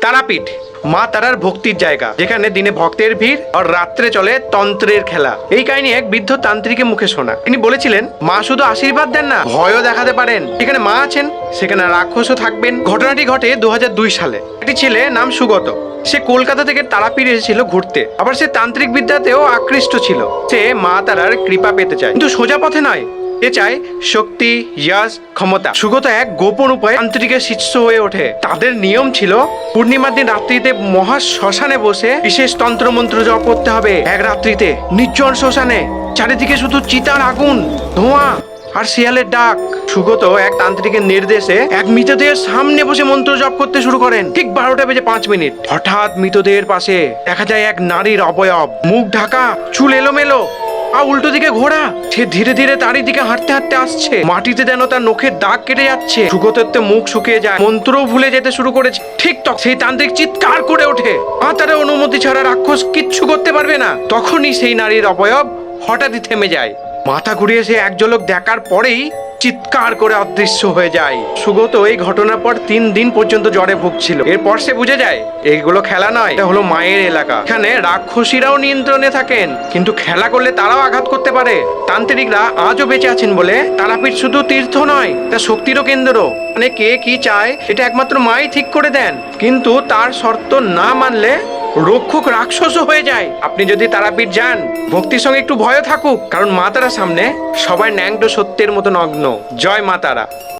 তারাপীঠ, মা তারার ভক্তির জায়গা, যেখানে দিনে ভক্তের ভিড় আর রাত্রে চলে তন্ত্রের খেলা। এই কাহিনী এক বৃদ্ধ তান্ত্রিকের মুখে শোনা। তিনি বলেছিলেন, মা শুধু আশীর্বাদ দেন না, ভয়ও দেখাতে পারেন। যেখানে মা আছেন, সেখানে রাক্ষসও থাকবেন। ঘটনাটি ঘটে দু হাজার দুই সালে। একটি ছেলে নাম সুগত। সে কলকাতা থেকে তারাপীঠ এসেছিল ঘুরতে। আবার সে তান্ত্রিক বিদ্যাতেও আকৃষ্ট ছিল। সে মা তারার কৃপা পেতে চায়। কিন্তু সোজা পথে নয়। এ চায় শক্তি, ইয়াস, ক্ষমতা। সুগত এক গোপন উপায়ে তান্ত্রিকের শিষ্য হয়ে ওঠে। তাদের নিয়ম ছিল, পূর্ণিমার দিন রাত্রিতে মহা শ্মশানে বসে বিশেষ তন্ত্রমন্ত্র জপ করতে হবে। এক রাত্রিতে নির্জন শ্মশানে, চারিদিকে শুধু চিতার আগুন, ধোঁয়া আর শিয়ালের ডাক। সুগত এক তান্ত্রিকের নির্দেশে এক মৃতদেহের সামনে বসে মন্ত্র জপ করতে শুরু করেন। ঠিক বারোটা বেজে পাঁচ মিনিট। হঠাৎ মৃতদেহের পাশে দেখা যায় এক নারীর অবয়ব। মুখ ঢাকা, চুল এলোমেলো আর উল্টো দিকে ঘোড়া। সে ধীরে ধীরে তারই দিকে হাঁটতে হাঁটতে আসছে। মাটিতে যেন তার নখের দাগ কেটে যাচ্ছে। সুগতের মুখ শুকিয়ে যায়। মন্ত্রও ভুলে যেতে শুরু করেছে। ঠিক তক সেই তান্ত্রিক চিৎকার করে ওঠে। আর তারা অনুমতি ছাড়া রাক্ষস কিচ্ছু করতে পারবে না। তখনই সেই নারীর অবয়ব হঠাৎই থেমে যায়। মাথা ঘুরিয়ে সে এক ঝলক দেখার পরেই চিৎকার করে অদৃশ্য হয়ে যায়। সুগত এই ঘটনার পর তিন দিন পর্যন্ত জ্বরে ভুগছিল। এরপর সে বুঝে যায় এইগুলো খেলা নয়, এটা হলো মায়ের এলাকা। এখানে রাক্ষসীরাও নিয়ন্ত্রণে থাকেন, কিন্তু খেলা করলে তারাও আঘাত করতে পারে। তান্ত্রিকরা আজও বেঁচে আছেন বলে, তারাপীঠ শুধু তীর্থ নয় তা শক্তিরও কেন্দ্র মানে কে কি চায়, এটা একমাত্র মাই ঠিক করে দেন। কিন্তু তার শর্ত না মানলে রক্ষক রাক্ষস হয়ে যায়। আপনি যদি তারাপীঠ যান, ভক্তির সঙ্গে একটু ভয় থাকুক, কারণ মাতারা সামনে সবাই ন্যাংটো সত্যের মতো নগ্ন জয় মা তারা।